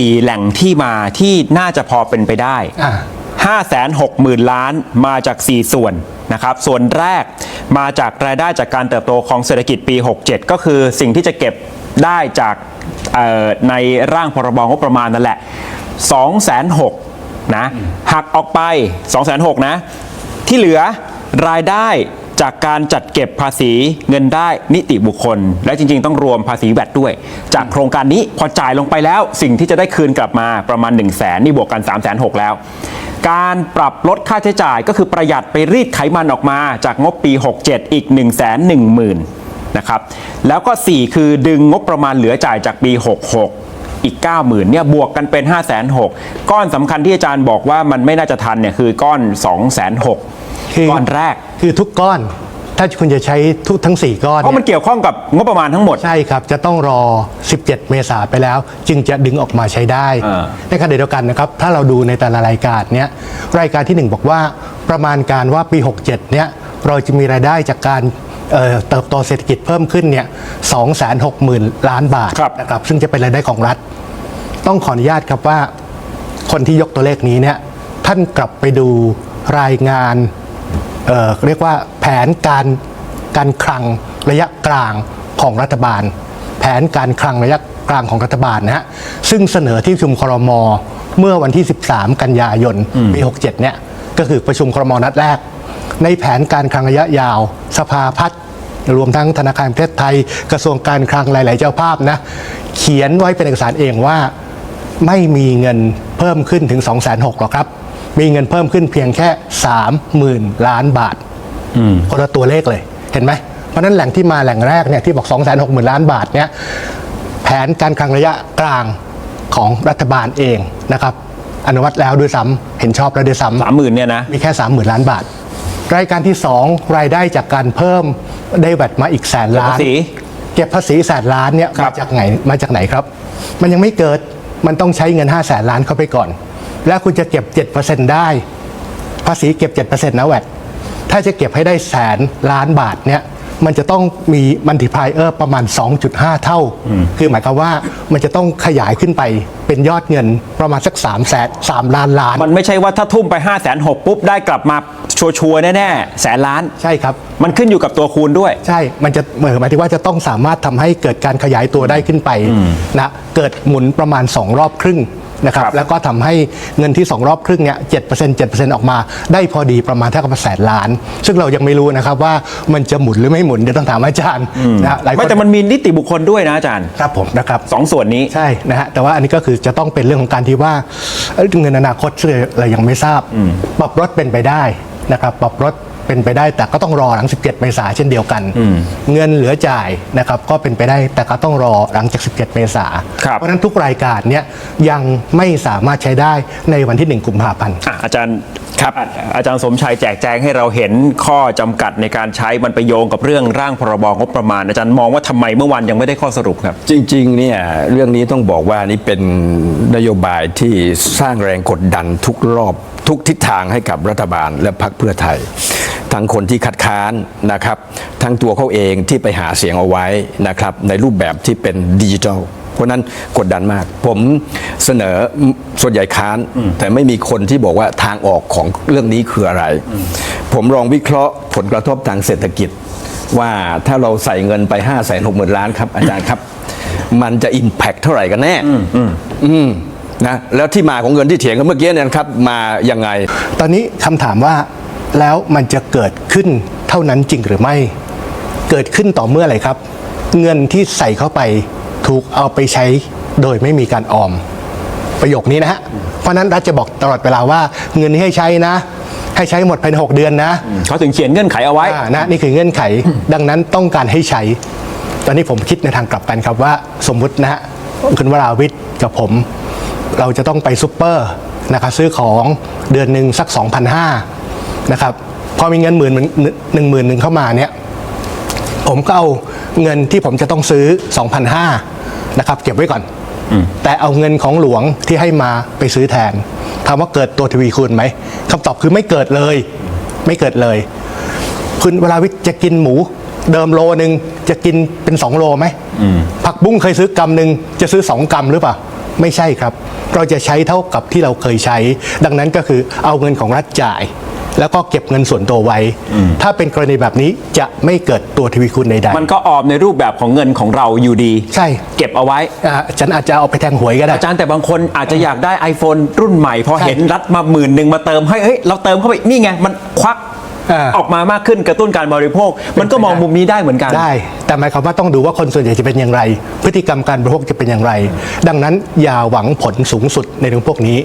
4 แหล่งที่มาที่น่าจะพอเป็นไปได้อ่า560,000 ล้านมาจาก 4 ส่วนนะครับ ส่วนแรกมาจากรายได้จากการเติบโตของเศรษฐกิจปี 67 ก็คือสิ่งที่จะเก็บได้จากเอ่อในร่างพรบงบประมาณนั่นแหละ 206,000นะหักออกไป 206,000นะ ที่เหลือรายได้ จากการจัดเก็บภาษีเงินได้นิติบุคคล และจริง ๆ ต้องรวมภาษีแวดด้วย จากโครงการนี้พอจ่ายลงไปแล้ว สิ่งที่จะได้คืนกลับมาประมาณ 1 0 0 0 0แสนนี่บวกกัน 3 6 0 0 0แล้ว การปรับลดค่าใช้จ่ายก็คือประหยัดไปรีดไขมันออกมาจากงบปี 67 อีก 1 1 0 0 0 0นะครับแล้วก็ 4 คือดึงงบประมาณเหลือจ่ายจากปี 66 อีก 90,000เนี่ยบวกกันเป็น 5 6 0 0 0ก้อนสำคัญที่อาจารย์บอกว่ามันไม่น่าจะทันเนี่ยคือก้อน 2 6 0 0 0คือก้อนแรกคือทุกก้อนถ้าคุณจะใช้ทุกทั้ง 4 ก้อนเพราะมันเนี่ยเกี่ยวข้องกับงบประมาณทั้งหมด ใช่ครับ จะต้องรอ 17 เมษาไปแล้ว จึงจะดึงออกมาใช้ได้อ่าในขณะเดียวกันนะครับ ถ้าเราดูในแต่ละรายการเนี้ยรายการที่ 1 บอกว่าประมาณการว่าปี 67 เนี้ยเราจะมีรายได้จากการเอ่อเติบโตเศรษฐกิจเพิ่มขึ้นเนี่ย260,000 ล้านบาทครับนะครับซึ่งจะเป็นรายได้ของรัฐ ต้องขออนุญาตครับว่าคนที่ยกตัวเลขนี้เนี่ยท่านกลับไปดูรายงานเอ่อเรียกว่าแผนการการคลังระยะกลางของรัฐบาล แผนการคลังระยะกลางของรัฐบาลนะฮะซึ่งเสนอที่ประชุมครมเมื่อวันที่ 13 กันยายนปี 67 เนี่ยก็คือประชุมครมนัดแรก ในแผนการคลังระยะยาว สภาพัฒน์รวมทั้งธนาคารแห่งประเทศไทย กระทรวงการคลังหลาย ๆ เจ้าภาพนะเขียนไว้เป็นเอกสารเองว่า ไม่มีเงินเพิ่มขึ้นถึง 2 6 0 0 0หรอกครับ มีเงินเพิ่มขึ้นเพียงแค่ 30,000 ล้านบาทคนละตัวเลขเลยเห็นไหมเพราะฉะนั้นแหล่งที่มาแหล่งแรกเนี่ยที่บอก 2 6 0 0 0 0 ล้านบาทเนี่ยแผนการคลังระยะกลางของรัฐบาลเองนะครับอนุมัติแล้วด้วยซ้ำเห็นชอบแล้วด้วยซ้ำสามหมื่นเนี่ยนะมีแค่ 30,000 ล้านบาท รายการที่ 2 รายได้จากการเพิ่มได้แวดมาอีกแสนล้านเก็บภาษีเก็บภาษีแสนล้านเนี่ยครัมาบจากไหนมาจากไหนครับ มันยังไม่เกิด มันต้องใช้เงิน5แสนล้านเข้าไปก่อน แล้วคุณจะเก็บ 7%ได้ ภาษีเก็บ 7%นะแวดถ้าจะเก็บให้ได้แสนล้านบาทเนี่ยมันจะต้องมีมัลติพายเออร์ประมาณ 2.5 เท่า คือหมายความว่ามันจะต้องขยายขึ้นไปเป็นยอดเงินประมาณสัก3แสน3ล้านล้าน มันไม่ใช่ว่าถ้าทุ่มไป5 6 0 0 0ปุ๊บได้กลับมา ชัวร์ๆแน่ๆแสนล้าน ใช่ครับ มันขึ้นอยู่กับตัวคูณด้วย ใช่ มันจะเหมือนหมายถึงว่าจะต้องสามารถทำให้เกิดการขยายตัวได้ขึ้นไปนะเกิดหมุนประมาณ 2 รอบครึ่งนะครับครับ แล้วก็ทำให้เงินที่ 2 รอบครึ่งเนี่ยเจ็ดเปอร์เซ็นต์เจ็ดเปอร์เซ็นต์ออกมา ได้พอดีประมาณเท่ากับแสนล้าน ซึ่งเรายังไม่รู้นะครับว่ามันจะหมุนหรือไม่หมุนเดี๋ยวต้องถามอาจารย์นะหลายคไม่นแต่มันมีนิติบุคคลด้วยนะอาจารย์ครับผมนะครับ สองส่วนนี้ ใช่นะฮะแต่ว่าอันนี้ก็คือจะต้องเป็นเรื่องของการที่ว่าเอ้ยเงินอนาคตซึ่งเรายังไม่ทราบ ปรับลดเป็นไปได้ นะครับปรับลด เป็นไปได้แต่ก็ต้องรอหลัง 17 เมษาเช่นเดียวกัน เงินเหลือจ่ายนะครับก็เป็นไปได้แต่ก็ต้องรอหลังจาก 17 เมษาครับเพราะฉะนั้นทุกรายการเนี้ยยังไม่สามารถใช้ได้ในวันที่ 1 กุมภาพันธ์อะอาจารย์ครับอาจารย์สมชัยแจกแจงให้เราเห็นข้อจำกัดในการใช้มันไปโยงกับเรื่องร่างพรบงบประมาณ อาจารย์มองว่าทำไมเมื่อวันยังไม่ได้ข้อสรุปครับ จริงๆเนี่ยเรื่องนี้ต้องบอกว่านี่เป็นนโยบายที่สร้างแรงกดดันทุกรอบทุกทิศทางให้กับรัฐบาลและพรรคเพื่อไทย ทั้งคนที่คัดค้านนะครับทั้งตัวเขาเองที่ไปหาเสียงเอาไว้นะครับในรูปแบบที่เป็นดิจิทัลเพราะนั้นกดดันมาก ผมเสนอส่วนใหญ่ค้าน แต่ไม่มีคนที่บอกว่าทางออกของเรื่องนี้คืออะไร ผมลองวิเคราะห์ผลกระทบทางเศรษฐกิจ ว่าถ้าเราใส่เงินไป 5 6 0 0 0 0ล้านครับ อาจารย์ครับ มันจะ Impact เท่าไหร่กันแน่อืมนะแล้วที่มาของเงินที่เถียงกันเมื่อกี้เนี่ยนะครับมายังไง ตอนนี้คำถามว่า แล้วมันจะเกิดขึ้นเท่านั้นจริงหรือไม่ เกิดขึ้นต่อเมื่ออะไรครับ เงินที่ใส่เข้าไปถูกเอาไปใช้โดยไม่มีการออม ประโยคนี้นะฮะ เพราะฉะนั้นรัฐจะบอกตลอดเวลาว่าเงินนี้ให้ใช้นะ ให้ใช้หมดภายในหกเดือนนะเขาถึงเขียนเงื่อนไขเอาไว้อ่านะนี่คือเงื่อนไข ดังนั้นต้องการให้ใช้ ตอนนี้ผมคิดในทางกลับกันครับว่า สมมุตินะฮะคุณวราวิทย์กับผม เราจะต้องไปซูเปอร์นะครับซื้อของเดือนหนึ่งสัก2,500 นะครับพอมีเงินหมื่นหนึ่งหมื่นหนึ่งเข้ามาเนี่ยผมก็เอาเงินที่ผมจะต้องซื้อ 2,500นะครับเก็บไว้ก่อน แต่เอาเงินของหลวงที่ให้มาไปซื้อแทนถามว่าเกิดตัวทวีคูณไหมคำตอบคือไม่เกิดเลย ไม่เกิดเลย คุณเวลาวิทย์จะกินหมู เดิมโลหนึ่งจะกินเป็น 2 โลไหมผักบุ้งเคยซื้อกำหนึ่งจะซื้อ 2กรัมหรือเปล่าไม่ใช่ครับ เราจะใช้เท่ากับที่เราเคยใช้ ดังนั้นก็คือเอาเงินของรัฐจ่าย แล้วก็เก็บเงินส่วนตัวไว้ ถ้าเป็นกรณีแบบนี้จะไม่เกิดตัวทวีคูณใดมันก็ออมในรูปแบบของเงินของเราอยู่ดี ใช่เก็บเอาไว้ๆอ่าฉันอาจจะเอาไปแทงหวยก็ได้ อาจารย์แต่บางคนอาจจะอยากได้ iPhone รุ่นใหม่ พอใช่เห็นรัฐมาหมื่นหนึ่งมาเติมให้เฮ้ยเราเติมเข้าไปนี่ไงมันควักอ่า ออกมามากขึ้นกระตุ้นการบริโภค มันก็มองมุมนี้ได้เหมือนกัน ได้ แต่หมายความว่าต้องดูว่าคนส่วนใหญ่จะเป็นอย่างไร พฤติกรรมการบริโภคจะเป็นอย่างไร ดังนั้นอย่าหวังผลสูงสุดในเรื่องพวกนี้